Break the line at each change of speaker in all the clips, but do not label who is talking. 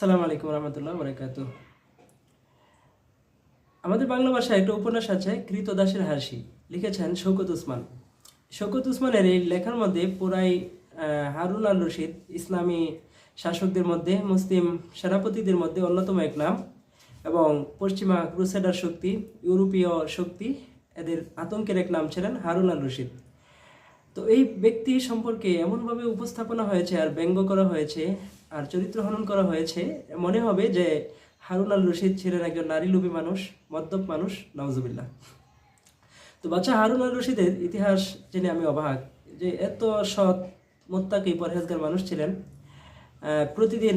সালাম আলাইকুম রহমতুল্লাহ বরাকাত আমাদের বাংলা ভাষায় একটা উপন্যাস আছে, কৃতদাসের হাসি। লিখেছেন শৌকত উসমান। শৌকত উসমানের এই লেখার মধ্যে পুরাই হারুন আল রশিদ, ইসলামী শাসকদের মধ্যে, মুসলিম সেনাপতিদের মধ্যে অন্যতম এক নাম এবং পশ্চিমা ক্রুসেডার শক্তি, ইউরোপীয় শক্তি, এদের আতঙ্কের এক নাম ছিলেন হারুন আল রশিদ। তো এই ব্যক্তি সম্পর্কে এমনভাবে উপস্থাপনা হয়েছে আর ব্যঙ্গ করা হয়েছে আর চরিত্র হনন করা হয়েছে। মনে হবে যে হারুন আল রশিদ ছিলেন একজন নারী লোভী মানুষ, মদ্যপ মানুষ নওয়াজুবিল্লাহ তো বাচ্চা হারুন আল রশিদের ইতিহাস জেনে আমি অবাক যে এত সৎ, মোত্তাকি, পরহেজগার মানুষ ছিলেন। প্রতিদিন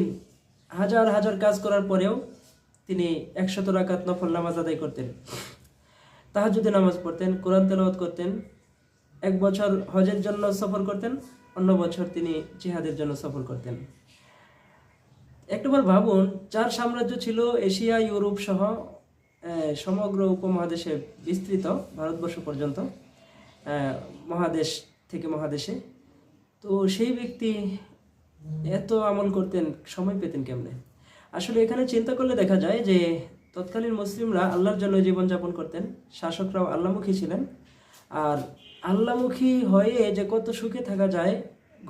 হাজার হাজার কাজ করার পরেও তিনি একশত রাকাত নফল নামাজ আদায় করতেন। তাহাজুদে নামাজ পড়তেন, কোরআন তেলাওয়াত করতেন, এক বছর হজের জন্য সফর করতেন, অন্য বছর তিনি জিহাদের জন্য সফর করতেন। একটাবার ভাবুন যার সাম্রাজ্য ছিল এশিয়া, ইউরোপ সহ সমগ্র উপমহাদেশে বিস্তৃত, ভারতবর্ষ পর্যন্ত মহাদেশ থেকে মহাদেশে। তো সেই ব্যক্তি এত আমল করতেন, সময় পেতেন কেমনে? আসলে এখানে চিন্তা করলে দেখা যায় যে, তৎকালীন মুসলিমরা আল্লাহর জন্য জীবনযাপন করতেন, শাসকরাও আল্লামুখী ছিলেন। আর আল্লাহমুখী হয়ে যে কত সুখে থাকা যায়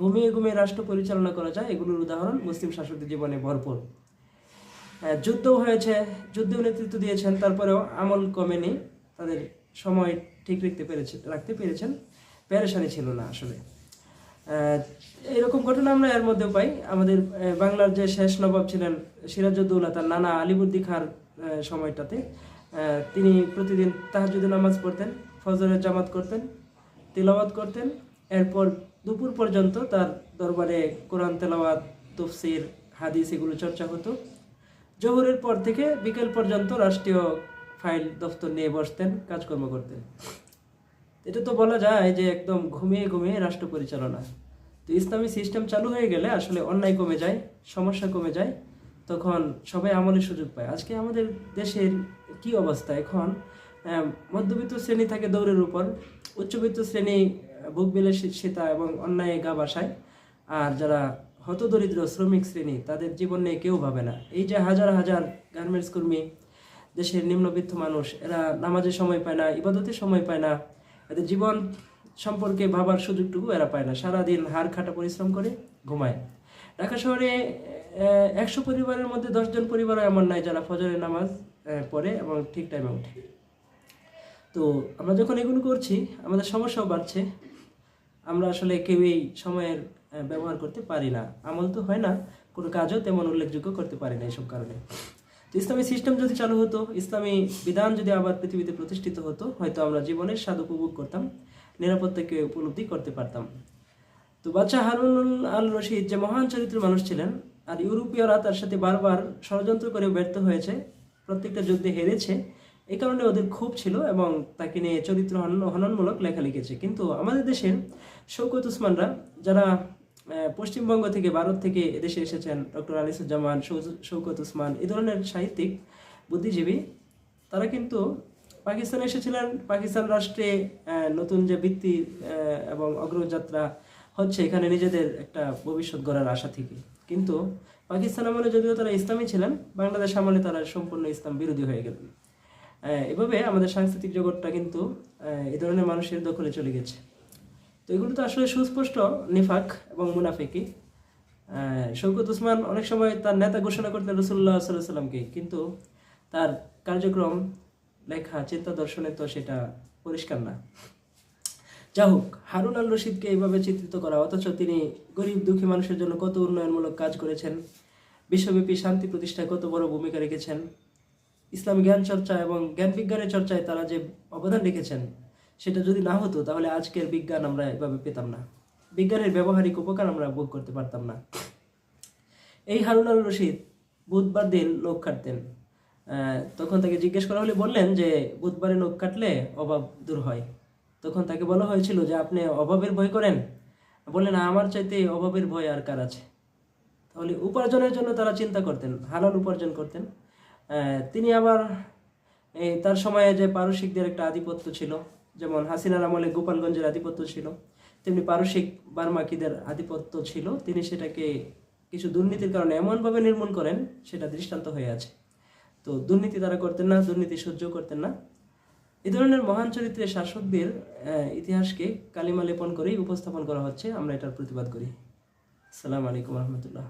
ঘুমিয়ে ঘুমিয়ে রাষ্ট্র পরিচালনা করা যায় এগুলোর উদাহরণ মুসলিম শাসকদের জীবনে ভরপুর। আহ, যুদ্ধও হয়েছে যুদ্ধেও নেতৃত্ব দিয়েছেন তারপরেও আমল কমেনি তাদের সময় ঠিক রাখতে পেরেছে রাখতে পেরেছেন প্যারেশানি ছিল না আসলে। এরকম ঘটনা আমরা এর মধ্যে পাই। আমাদের বাংলার যে শেষ নবাব ছিলেন সিরাজউদ্দৌলা তার নানা আলিবুদ্দি খার সময়টাতে তিনি প্রতিদিন তাহাজুদে নামাজ পড়তেন ফজরের জামাত করতেন তিলাওয়াত করতেন এরপর দুপুর পর্যন্ত তার দরবারে কোরআন, তেলাওয়াত, তফসির, হাদিস এগুলো চর্চা হতো। জোহরের পর থেকে বিকেল পর্যন্ত রাষ্ট্রীয় ফাইল দফতর নিয়ে বসতেন, কাজকর্ম করতেন। এটা তো বলা যায় যে একদম ঘুমিয়ে ঘুমিয়ে রাষ্ট্র পরিচালনা। তো ইসলামী সিস্টেম চালু হয়ে গেলে আসলে অন্যায় কমে যায়, সমস্যা কমে যায়, তখন সবাই আমলের সুযোগ পায়। আজকে আমাদের দেশের কি অবস্থা? এখন মধ্যবিত্ত শ্রেণি থাকে দৌড়ের উপর। উচ্চবিত্ত শ্রেণি, বুক বিলে সীতা এবং অন্যায় গা বাসায়। আর যারা হতদরিদ্র শ্রমিক শ্রেণি, তাদের জীবন নিয়ে কেউ ভাবে না। এই যে হাজার হাজার গার্মেন্টস কর্মী, দেশের নিম্নবিত্ত মানুষ, এরা নামাজের সময় পায় না, ইবাদতের সময় পায় না। এদের জীবন সম্পর্কে ভাবার সুযোগটুকু এরা পায় না। সারাদিন হাড় খাটা পরিশ্রম করে ঘুমায়। ঢাকা শহরে একশো পরিবারের মধ্যে দশজন পরিবারও এমন নাই যারা ফজরের নামাজ পড়ে এবং ঠিক টাইমে ওঠে তো আমরা যখন এগুলো করছি, আমাদের সমস্যাও বাড়ছে। আমরা আসলে কেউই সময়ের ব্যবহার করতে পারি না। আমল তো হয় না, কোনো কাজও তেমন উল্লেখযোগ্য করতে পারি না এইসব কারণে। তো ইসলামী সিস্টেম যদি চালু হতো, ইসলামী বিধান যদি আবার পৃথিবীতে প্রতিষ্ঠিত হতো, হয়তো আমরা জীবনের স্বাদ উপভোগ করতাম, নিরাপত্তাকে উপলব্ধি করতে পারতাম। তো বাচ্চা হারুন আল রশিদ যে মহান চরিত্রের মানুষ ছিলেন, আর ইউরোপীয়রা তার সাথে বারবার ষড়যন্ত্র করে ব্যর্থ হয়েছে, প্রত্যেকটা যুদ্ধে হেরেছে এই কারণে ওদের খুব ছিল এবং তাকে নিয়ে চরিত্র হননমূলক লেখা লিখেছে। কিন্তু আমাদের দেশের শৌকত উসমানরা, যারা পশ্চিমবঙ্গ থেকে ভারত থেকে এদেশে এসেছেন, ডক্টর আলিসুজ্জামান শৌকত উসমান এই ধরনের সাহিত্যিক, বুদ্ধিজীবী, তারা কিন্তু পাকিস্তানে এসেছিলেন। পাকিস্তান রাষ্ট্রে নতুন যে বৃত্তি এবং অগ্রযাত্রা হচ্ছে এখানে নিজেদের একটা ভবিষ্যৎ গড়ার আশা থেকে। কিন্তু পাকিস্তান আমলে যদিও তারা ইসলামী ছিলেন, বাংলাদেশ আমলে তারা সম্পূর্ণ ইসলাম বিরোধী হয়ে গেলেন। এভাবে আমাদের সাংস্কৃতিক জগৎটা কিন্তু এই ধরনের মানুষের দখলে চলে গেছে। তো এগুলো তো আসলে সুস্পষ্ট, নিফাক এবং মুনাফিকি। শৌকত উসমান অনেক সময় তার নেতা ঘোষণা করতেন রসুল্লাহ সাল্লাহ সাল্লামকে কিন্তু তার কার্যক্রম, লেখা, চিন্তা দর্শনে তো সেটা পরিষ্কার না। যা হোক, হারুন আল রশিদকে এইভাবে চিত্রিত করা, অথচ তিনি গরিব দুঃখী মানুষের জন্য কত উন্নয়নমূলক কাজ করেছেন, বিশ্বব্যাপী শান্তি প্রতিষ্ঠায় কত বড় ভূমিকা রেখেছেন। ইসলামী জ্ঞান চর্চা এবং জ্ঞান বিজ্ঞানের চর্চায় তারা যে অবদান রেখেছেন, সেটা যদি না হতো, তাহলে আজকের বিজ্ঞান আমরা এভাবে পেতাম না। বিজ্ঞানের ব্যবহারিক উপকার আমরা ভোগ করতে পারতাম না। এই হারুন আল রশিদ বুধবার দিন নখ কাটতেন। তখন তাকে জিজ্ঞেস করা হলে বললেন যে, বুধবারে নখ কাটলে অভাব দূর হয়। তখন তাকে বলা হয়েছিল যে, আপনি অভাবের ভয় করেন? বললেন, আমার চাইতে অভাবের ভয় আর কার আছে? তাহলে উপার্জনের জন্য তারা চিন্তা করতেন, হালাল উপার্জন করতেন। তিনি আবার এই তার সময়ে যে পারসিকদের একটা আধিপত্য ছিল, যেমন হাসিনার আমলে গোপালগঞ্জের আধিপত্য ছিল, তেমনি পারসিক বার্মাকিদের আধিপত্য ছিল, তিনি সেটাকে কিছু দুর্নীতির কারণে এমনভাবে নির্মূল করেন, সেটা দৃষ্টান্ত হয়ে আছে। তো দুর্নীতি তারা করতেন না, দুর্নীতি সহ্য করতেন না। এই ধরনের মহান চরিত্রের শাসকদের ইতিহাসকে কালিমা লেপন করেই উপস্থাপন করা হচ্ছে, আমরা এটার প্রতিবাদ করি। আসসালামু আলাইকুম রহমতুল্লাহ।